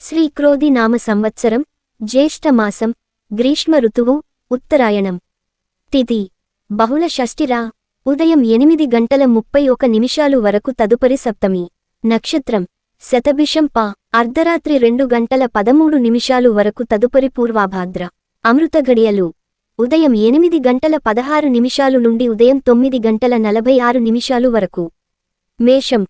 శ్రీక్రోధి నామ సంవత్సరం జ్యేష్ఠమాసం గ్రీష్మ ఋతువు ఉత్తరాయణం. తిథి. బహుళ షష్ఠిరా ఉదయం ఎనిమిది గంటల ముప్పై ఒక నిమిషాలు వరకు తదుపరి సప్తమి. నక్షత్రం. శతభిషం పా. అర్ధరాత్రి రెండు గంటల పదమూడు నిమిషాలు వరకు తదుపరి పూర్వాభాద్ర. అమృత గడియలు ఉదయం ఎనిమిది గంటల పదహారు నిమిషాలు నుండి ఉదయం తొమ్మిది గంటల నలభై ఆరు నిమిషాలు వరకు. మేషం.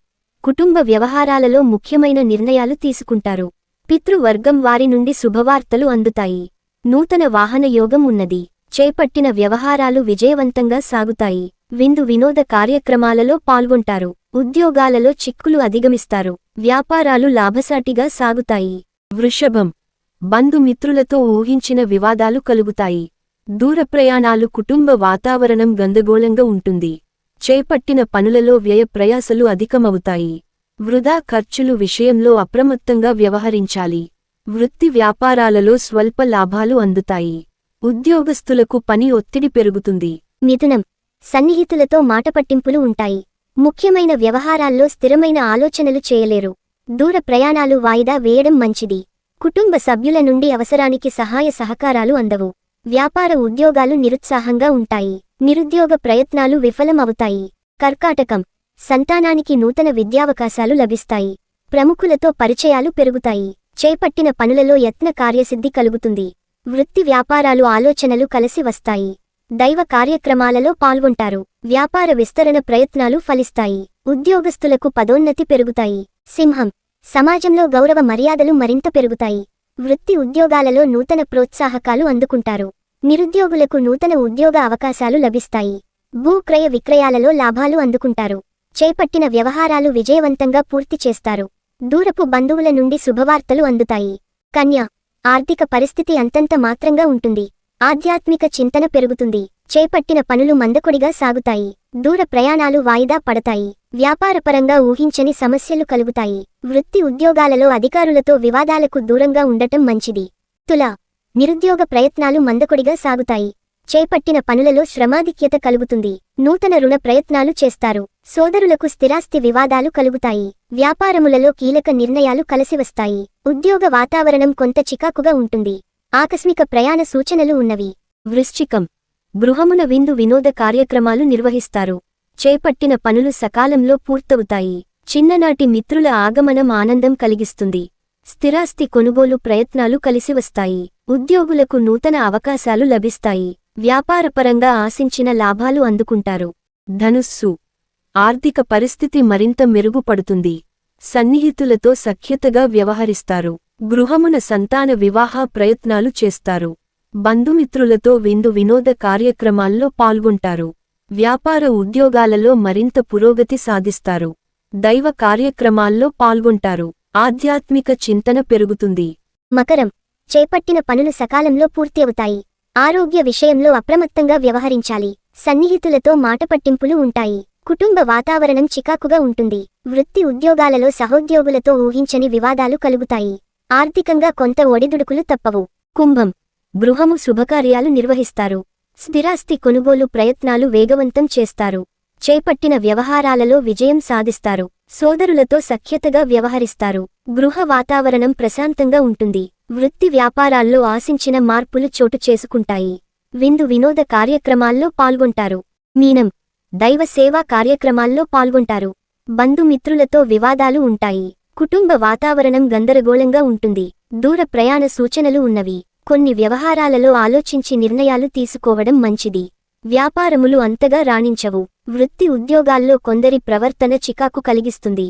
కుటుంబ వ్యవహారాలలో ముఖ్యమైన నిర్ణయాలు తీసుకుంటారు. పితృవర్గం వారి నుండి శుభవార్తలు అందుతాయి. నూతన వాహన యోగం ఉన్నది. చేపట్టిన వ్యవహారాలు విజయవంతంగా సాగుతాయి. విందు వినోద కార్యక్రమాలలో పాల్గొంటారు. ఉద్యోగాలలో చిక్కులు అధిగమిస్తారు. వ్యాపారాలు లాభసాటిగా సాగుతాయి. వృషభం. బంధుమిత్రులతో ఊహించిన వివాదాలు కలుగుతాయి. దూర ప్రయాణాలు కుటుంబ వాతావరణం గందగోళంగా ఉంటుంది. చేపట్టిన పనులలో వ్యయ ప్రయాసలు అధికమవుతాయి. వృధా ఖర్చులు విషయంలో అప్రమత్తంగా వ్యవహరించాలి. వృత్తి వ్యాపారాలలో స్వల్ప లాభాలు అందుతాయి. ఉద్యోగస్తులకు పని ఒత్తిడి పెరుగుతుంది. మిథునం. సన్నిహితులతో మాటపట్టింపులు ఉంటాయి. ముఖ్యమైన వ్యవహారాల్లో స్థిరమైన ఆలోచనలు చేయలేరు. దూర ప్రయాణాలు వాయిదా వేయడం మంచిది. కుటుంబ సభ్యుల నుండి అవసరానికి సహాయ సహకారాలు అందవు. వ్యాపార ఉద్యోగాలు నిరుత్సాహంగా ఉంటాయి. నిరుద్యోగ ప్రయత్నాలు విఫలమవుతాయి. కర్కాటకం. సంతానానికి నూతన విద్యావకాశాలు లభిస్తాయి. ప్రముఖులతో పరిచయాలు పెరుగుతాయి. చేపట్టిన పనులలో యత్న కార్యసిద్ధి కలుగుతుంది. వృత్తి వ్యాపారాలు ఆలోచనలు కలిసి వస్తాయి. దైవ కార్యక్రమాలలో పాల్గొంటారు. వ్యాపార విస్తరణ ప్రయత్నాలు ఫలిస్తాయి. ఉద్యోగస్తులకు పదోన్నతి పెరుగుతాయి. సింహం. సమాజంలో గౌరవ మర్యాదలు మరింత పెరుగుతాయి. వృత్తి ఉద్యోగాలలో నూతన ప్రోత్సాహకాలు అందుకుంటారు. నిరుద్యోగులకు నూతన ఉద్యోగ అవకాశాలు లభిస్తాయి. భూ క్రయ విక్రయాలలో లాభాలు అందుకుంటారు. చేపట్టిన వ్యవహారాలు విజయవంతంగా పూర్తి చేస్తారు. దూరపు బంధువుల నుండి శుభవార్తలు అందుతాయి. కన్య ఆర్థిక పరిస్థితి అంతంత మాత్రంగా ఉంటుంది. ఆధ్యాత్మిక చింతన పెరుగుతుంది. చేపట్టిన పనులు మందకొడిగా సాగుతాయి. దూర ప్రయాణాలు వాయిదా పడతాయి. వ్యాపారపరంగా ఊహించని సమస్యలు కలుగుతాయి. వృత్తి ఉద్యోగాలలో అధికారులతో వివాదాలకు దూరంగా ఉండటం మంచిది. తుల నిరుద్యోగ ప్రయత్నాలు మందకొడిగా సాగుతాయి. చేపట్టిన పనులలో శ్రమాధిక్యత కలుగుతుంది. నూతన రుణ ప్రయత్నాలు చేస్తారు. సోదరులకు స్థిరాస్తి వివాదాలు కలుగుతాయి. వ్యాపారములలో కీలక నిర్ణయాలు కలసివస్తాయి. ఉద్యోగ వాతావరణం కొంత చికాకుగా ఉంటుంది. ఆకస్మిక ప్రయాణ సూచనలు ఉన్నవి. వృశ్చికం. గృహమున విందు వినోద కార్యక్రమాలు నిర్వహిస్తారు. చేపట్టిన పనులు సకాలంలో పూర్తవుతాయి. చిన్ననాటి మిత్రుల ఆగమనం ఆనందం కలిగిస్తుంది. స్థిరాస్తి కొనుగోలు ప్రయత్నాలు కలిసివస్తాయి. ఉద్యోగులకు నూతన అవకాశాలు లభిస్తాయి. వ్యాపారపరంగా ఆశించిన లాభాలు అందుకుంటారు. ధనుస్సు. ఆర్థిక పరిస్థితి మరింత మెరుగుపడుతుంది. సన్నిహితులతో సఖ్యతగా వ్యవహరిస్తారు. గృహమున సంతాన వివాహ ప్రయత్నాలు చేస్తారు. బంధుమిత్రులతో విందు వినోద కార్యక్రమాల్లో పాల్గొంటారు. వ్యాపార ఉద్యోగాలలో మరింత పురోగతి సాధిస్తారు. దైవ కార్యక్రమాల్లో పాల్గొంటారు. ఆధ్యాత్మిక చింతన పెరుగుతుంది. మకరం. చేపట్టిన పనులు సకాలంలో పూర్తి అవుతాయి ఆరోగ్య విషయంలో అప్రమత్తంగా వ్యవహరించాలి. సన్నిహితులతో మాటపట్టింపులు ఉంటాయి. కుటుంబ వాతావరణం చికాకుగా ఉంటుంది. వృత్తి ఉద్యోగాలలో సహోద్యోగులతో ఊహించని వివాదాలు కలుగుతాయి. ఆర్థికంగా కొంత ఒడిదుడుకులు తప్పవు. కుంభం. గృహము శుభకార్యాలు నిర్వహిస్తారు. స్థిరాస్తి కొనుగోలు ప్రయత్నాలు వేగవంతం చేస్తారు. చేపట్టిన వ్యవహారాలలో విజయం సాధిస్తారు. సోదరులతో సఖ్యతగా వ్యవహరిస్తారు. గృహ వాతావరణం ప్రశాంతంగా ఉంటుంది. వృత్తి వ్యాపారాల్లో ఆశించిన మార్పులు చోటు చేసుకుంటాయి. విందు వినోద కార్యక్రమాల్లో పాల్గొంటారు. మీనం దైవ సేవా కార్యక్రమాల్లో పాల్గొంటారు. బంధుమిత్రులతో వివాదాలు ఉంటాయి. కుటుంబ వాతావరణం గందరగోళంగా ఉంటుంది. దూర ప్రయాణ సూచనలు ఉన్నవి. కొన్ని వ్యవహారాలలో ఆలోచించి నిర్ణయాలు తీసుకోవడం మంచిది. వ్యాపారములు అంతగా రాణించవు. వృత్తి ఉద్యోగాల్లో కొందరి ప్రవర్తన చికాకు కలిగిస్తుంది.